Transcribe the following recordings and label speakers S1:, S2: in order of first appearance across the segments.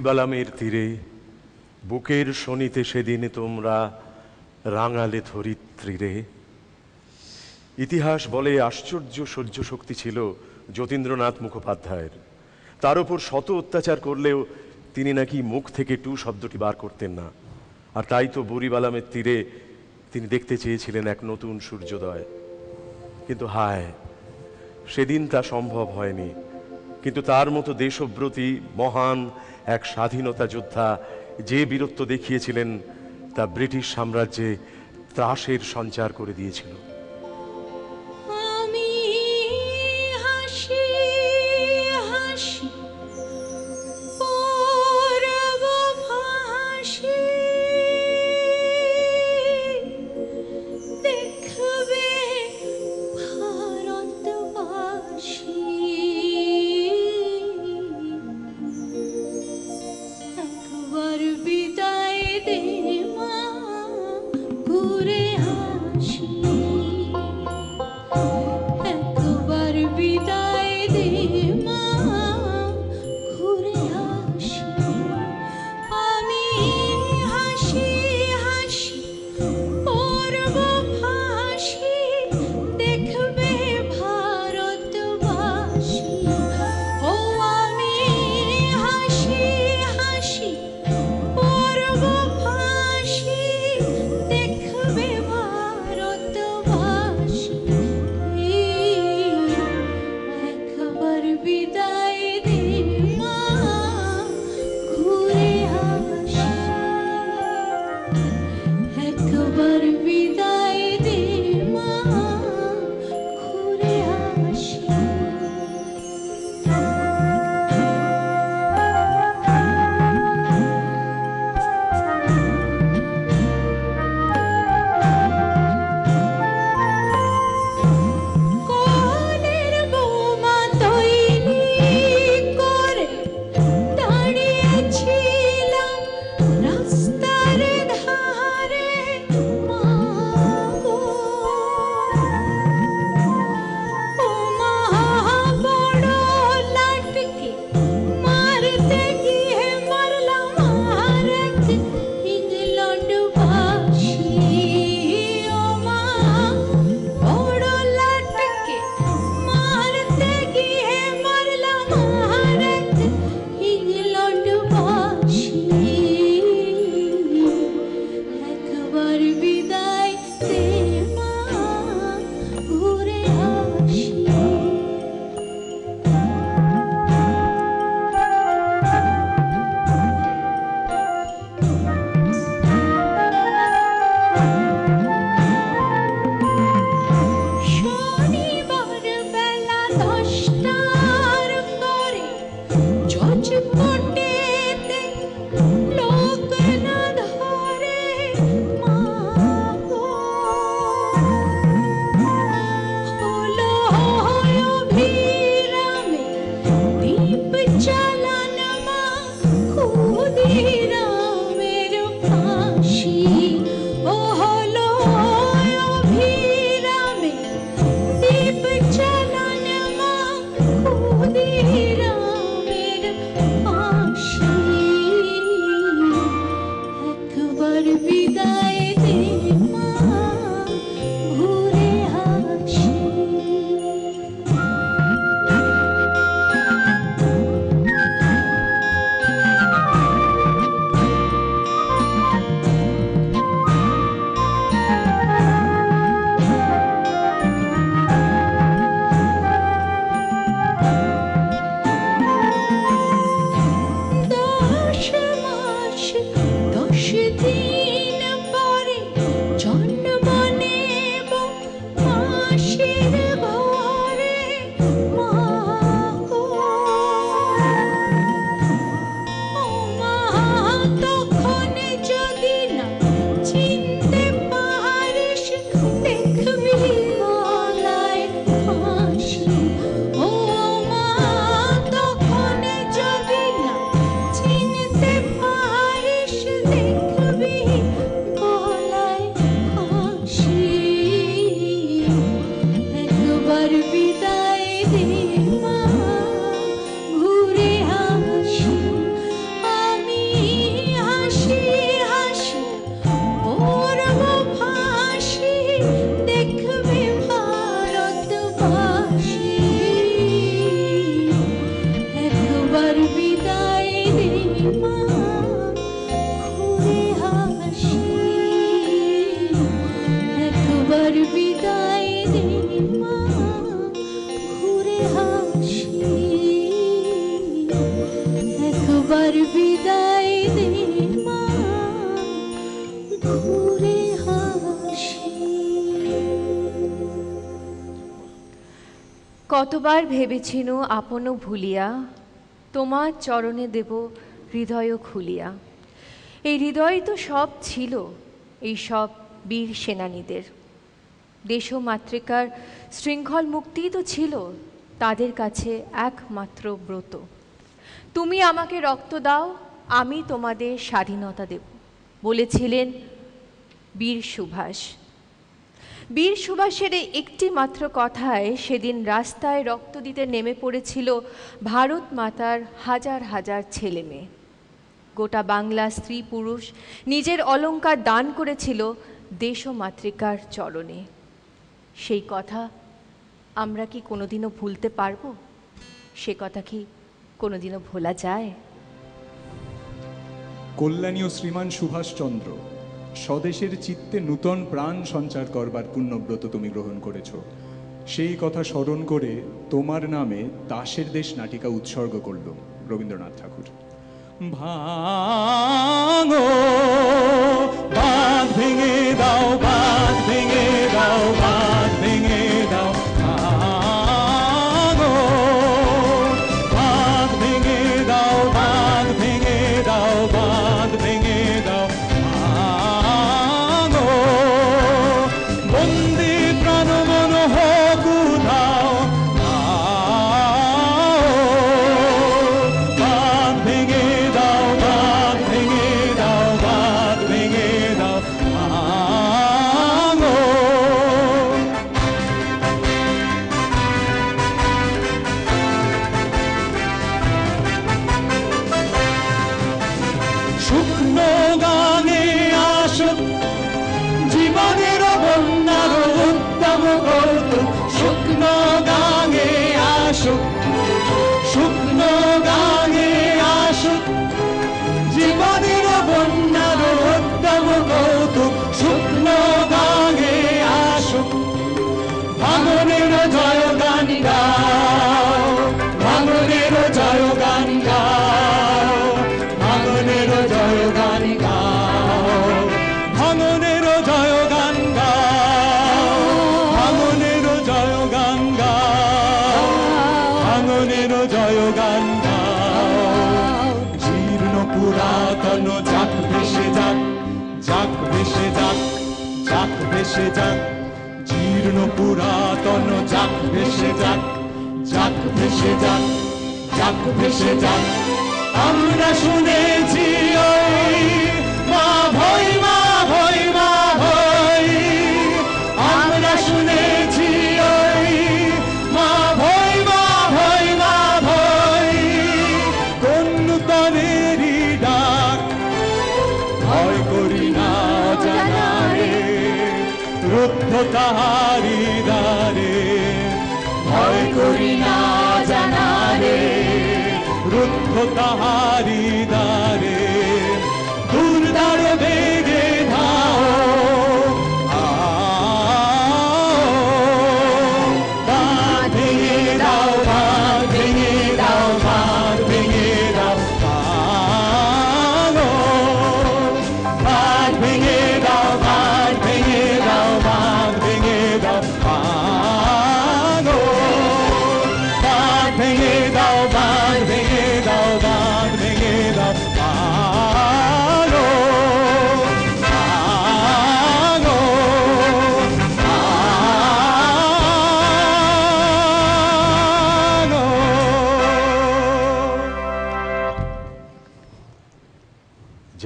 S1: বুড়িবালামের তীরে, বুকের শনিতে সেদিন তোমরা রাঙালে ধরিত্রীরে। ইতিহাস বলে আশ্চর্য সহ্য শক্তি ছিল যতীন্দ্রনাথ মুখোপাধ্যায়ের। তার উপর শত অত্যাচার করলেও তিনি নাকি মুখ থেকে টু শব্দটি বার করতেন না। আর তাই তো বুড়িবালামের তীরে তিনি দেখতে চেয়েছিলেন এক নতুন সূর্যোদয়। কিন্তু হায়, সেদিন তা সম্ভব হয়নি। কিন্তু তার মতো দেশব্রতী মহান এক স্বাধীনতা যোদ্ধা যে বীরত্ব দেখিয়েছিলেন তা ব্রিটিশ সাম্রাজ্যে ত্রাসের সঞ্চার করে দিয়েছিল।
S2: खुदी
S3: কতবার ভেবেছিনু আপন ভুলিয়া, তোমার চরণে দেব হৃদয় খুলিয়া। এই হৃদয় তো সব ছিল, এই সব বীর সেনানীদের। দেশমাতৃকার শৃঙ্খল মুক্তিই তো ছিল, তাদের কাছে একমাত্র ব্রত। তুমি আমাকে রক্ত দাও, আমি তোমাদের স্বাধীনতা দেব, বলেছিলেন বীর সুভাষ। বীর সুভাষের এই একটি মাত্র কথায় সেদিন রাস্তায় রক্ত দিতে নেমে পড়েছিল ভারত মাতার হাজার হাজার ছেলে মেয়ে। গোটা বাংলা স্ত্রী পুরুষ নিজের অলংকার দান করেছিল দেশমাতৃকার চরণে। সেই কথা আমরা কি কোনোদিনও ভুলতে পারব? সে কথা কি কোনোদিনও ভোলা যায়?
S4: কল্যাণীয় শ্রীমান সুভাষচন্দ্র স্বদেশের চিত্তে নূতন প্রাণ সঞ্চার করবার পুণ্যব্রত তুমি গ্রহণ করেছ। সেই কথা স্মরণ করে তোমার নামে দাসের দেশ নাটিকা উৎসর্গ করল রবীন্দ্রনাথ ঠাকুর। ভাঙো ভেঙে দাও ভেসে যাক যাক ভেসে যাক আমরা শুনেছি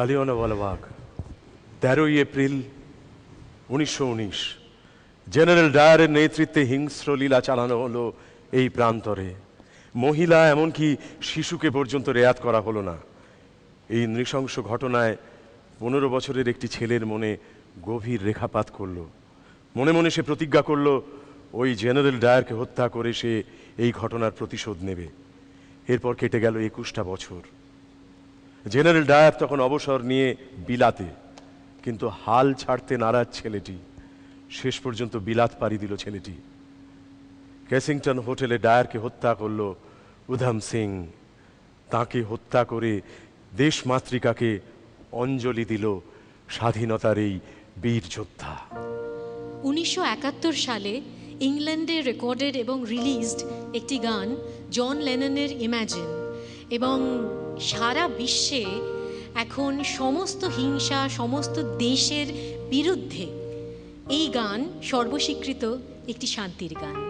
S1: জালিয়ানওয়ালাবাগ তেরোই এপ্রিল উনিশশো উনিশ, জেনারেল ডায়ারের নেতৃত্বে হিংস্র লীলা চালানো হলো এই প্রান্তরে। মহিলা এমনকি শিশুকে পর্যন্ত রেয়াত করা হলো না। এই নৃশংস ঘটনায় পনেরো বছরের একটি ছেলের মনে গভীর রেখাপাত করল। মনে মনে সে প্রতিজ্ঞা করল, ওই জেনারেল ডায়ারকে হত্যা করে সে এই ঘটনার প্রতিশোধ নেবে। এরপর কেটে গেল একুশটা বছর। জেনারেল ডায়ার তখন অবসর নিয়ে বিলাতে, কিন্তু হাল ছাড়তে নারাজ ছেলেটি। শেষ পর্যন্ত বিলাত পারি দিল ছেলেটি। কেসিংটন হোটেলে ডায়ারকে হত্যা করল উধাম সিং। তাকে হত্যা করে দেশমাতৃকাকে অঞ্জলি দিল স্বাধীনতার এই বীর যোদ্ধা।
S5: উনিশশো একাত্তর সালে ইংল্যান্ডে রেকর্ডেড এবং রিলিজড একটি গান জন লেননের ইম্যাজিন এবং সারা বিশ্বে এখন সমস্ত হিংসা সমস্ত দেশের বিরুদ্ধে এই গান সর্বস্বীকৃত একটি শান্তির গান।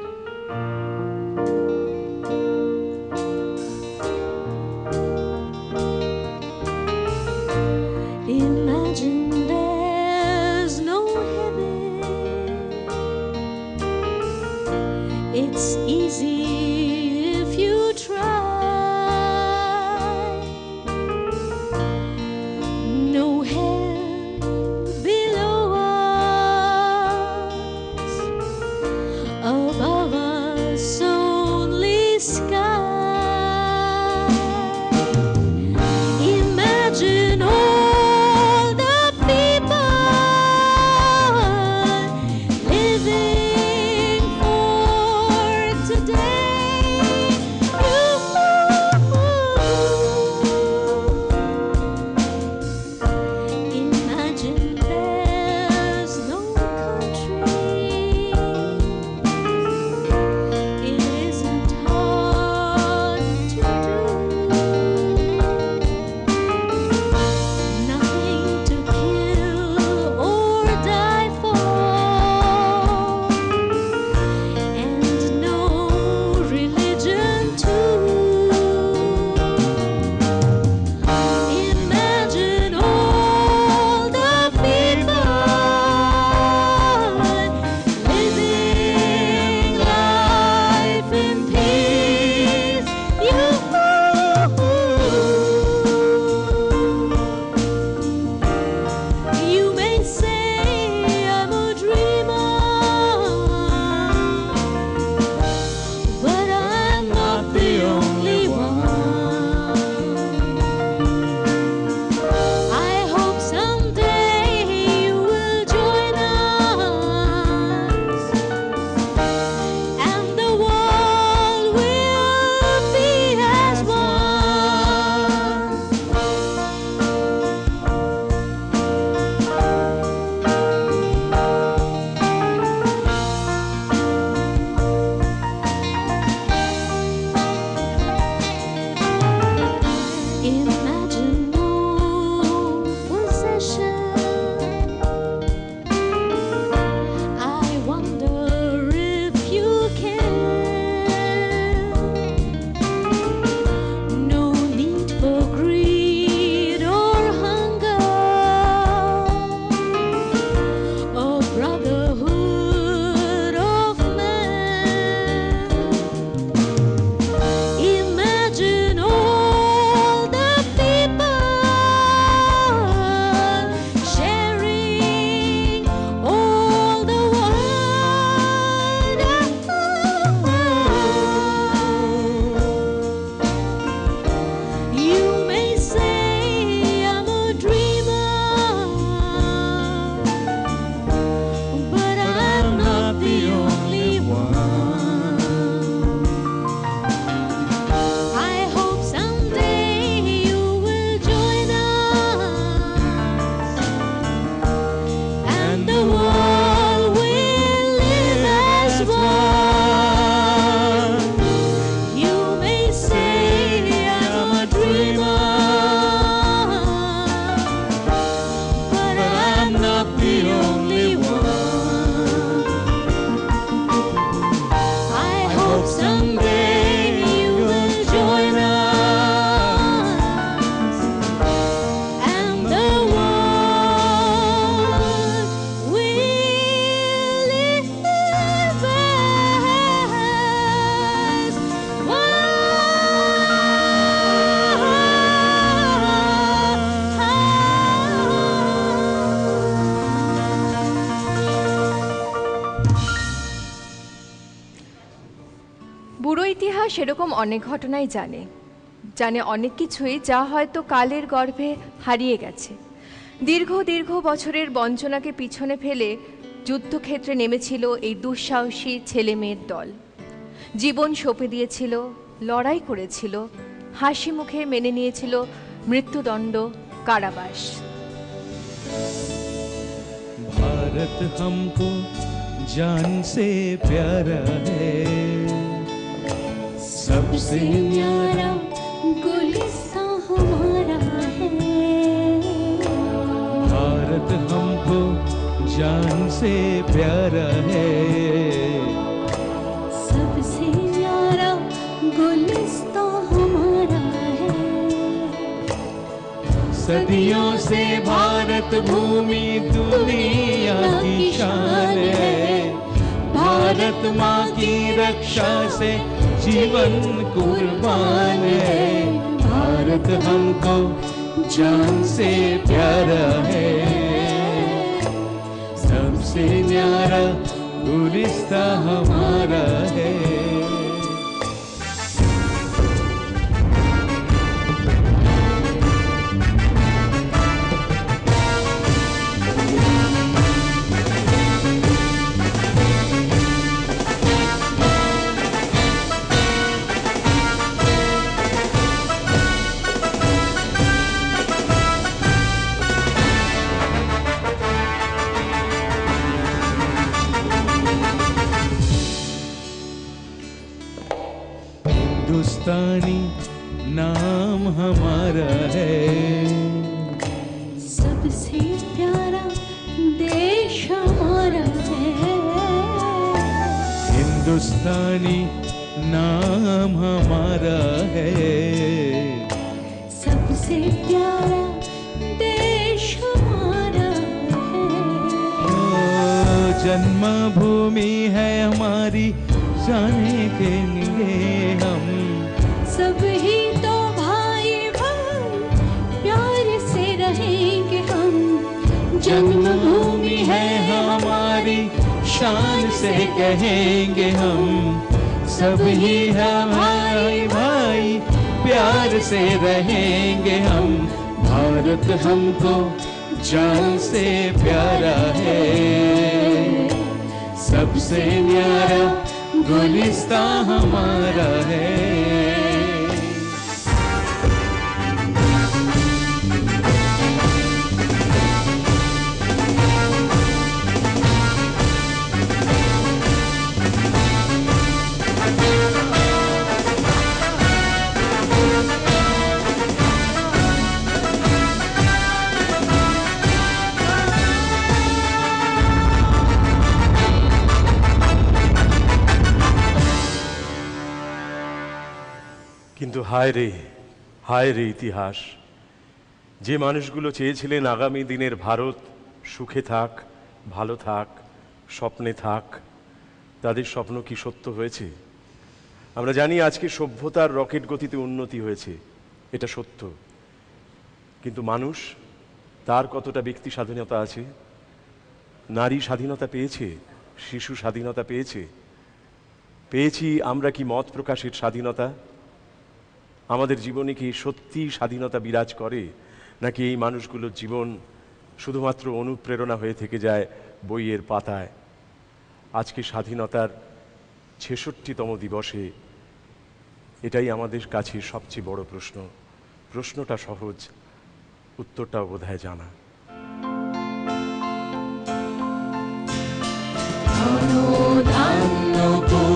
S3: নেহা সেরকম অনেক ঘটনাই জানে। জানে অনেক কিছুই যা হয়তো কালের গর্ভে হারিয়ে গেছে। দীর্ঘ দীর্ঘ বছরের বঞ্চনাকে পিছনে ফেলে যুদ্ধক্ষেত্রে নেমেছিল এই দুঃসাহসী ছেলে মেয়ের দল। জীবন সঁপে দিয়েছিল, লড়াই করেছিল, হাসি মুখে মেনে নিয়েছিল মৃত্যুদণ্ড কারাবাস।
S6: ভারত हमको জান সে প্যারা है सबसे न्यारा
S2: गुलिस्तां हमारा है।
S6: भारत हमको जान से प्यारा है।
S2: सबसे न्यारा गुलिस्तां हमारा है।
S6: सदियों से भारत भूमि दुनिया की शान है। भारत माँ की रक्षा से जीवन कुर्बान है। भारत हमको जान से प्यारा है। सबसे न्यारा गुलिस्ता हमारा है।
S2: सबसे प्यारा देश हमारा है।
S6: जन्मभूमि है हमारी जाने के लिए हम।
S2: सब ही तो भाई भाई प्यार से रहेंगे हम।
S6: जन्मभूमि है हमारी शान से कहेंगे हम। सब ही है भाई भाई प्यार से रहेंगे हम। भारत हमको जान से प्यारा है। सबसे न्यारा गुलिस्ता हमारा है।
S1: হায় রে হায় রে ইতিহাস। যে মানুষগুলো চেয়েছিলেন আগামী দিনের ভারত, সুখে থাক, ভালো থাক, স্বপ্নে থাক, তাদের স্বপ্ন কি সত্য হয়েছে? আমরা জানি আজকে সভ্যতার রকেট গতিতে উন্নতি হয়েছে, এটা সত্য। কিন্তু মানুষ, তার কতটা ব্যক্তি স্বাধীনতা আছে? নারী স্বাধীনতা পেয়েছে, শিশু স্বাধীনতা পেয়েছে। পেয়েছি আমরা কি মত প্রকাশের স্বাধীনতা? আমাদের জীবনে কি সত্যি স্বাধীনতা বিরাজ করে? নাকি এই মানুষগুলোর জীবন শুধুমাত্র অনুপ্রেরণা হয়ে থেকে যায় বইয়ের পাতায়? আজকে স্বাধীনতার ছেষট্টিতম দিবসে এটাই আমাদের কাছে সবচেয়ে বড় প্রশ্ন। প্রশ্নটা সহজ, উত্তরটাও বোধহয় জানা।
S6: ধান্য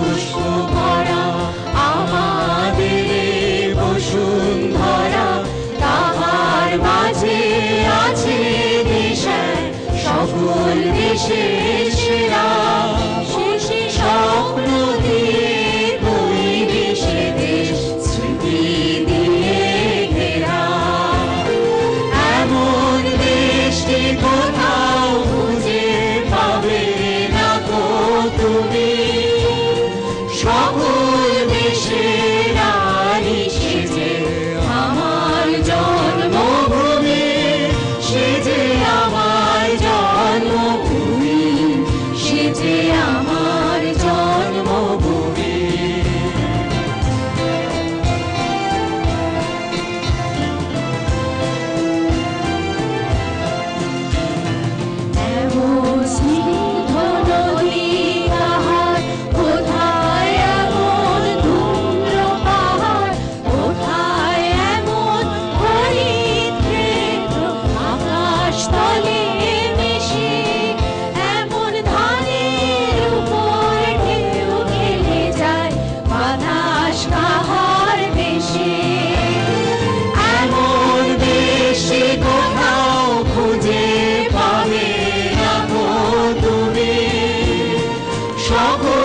S6: trouble.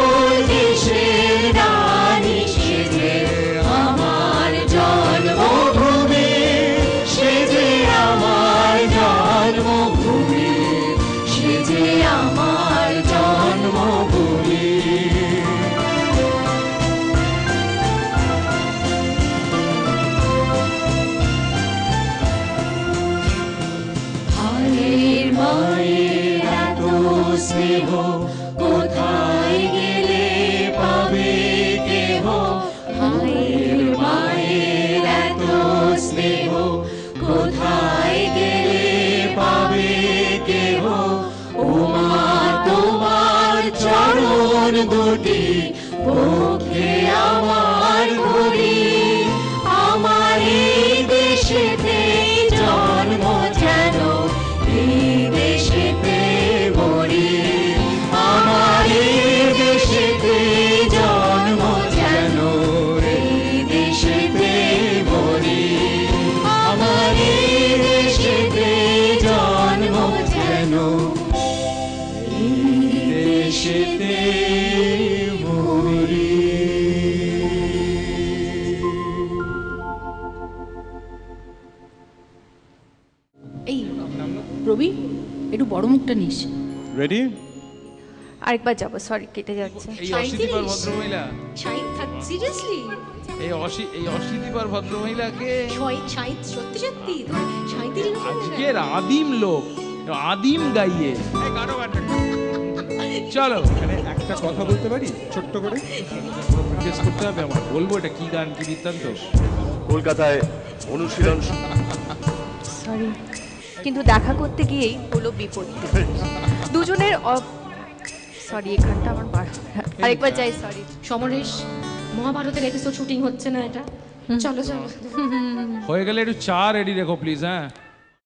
S6: দুটি
S5: পক্ষে আমার
S7: বড় মুখটা নিস।
S4: রেডি
S3: আরেকবার যাব সরি কেটে যাচ্ছে।
S8: এই অশীতিবার ভদ্রমহিলা।
S9: সিরিয়াসলি
S8: এই অশী এই অশীতিবার ভদ্রমহিলাকে
S9: সত্যি সত্যি? তোমার সাঁত্রিশ
S8: আজকের আদিম লোক আদিম গাইয়ে। এই গানো গানটা। চলো।
S4: মানে একটা কথা বলতে পারি? ছোট্ট করে?
S8: জিজ্ঞেস করতে হবে আমার বলব এটা কি গান কি বৃত্তান্ত?
S1: কলকাতায় অনুশীলন
S3: সরি কিন্তু দেখা করতে গিয়েই হলো বিপত্তি দুজনের সরি এখানটা আমার বার আরেকবার যাই সরি
S9: সমরেশ মহাভারতের এপিসোড শুটিং হচ্ছে না এটা? চলো চলো।
S8: হয়ে গেলে একটু চা রেডি রেখো প্লিজ হ্যাঁ।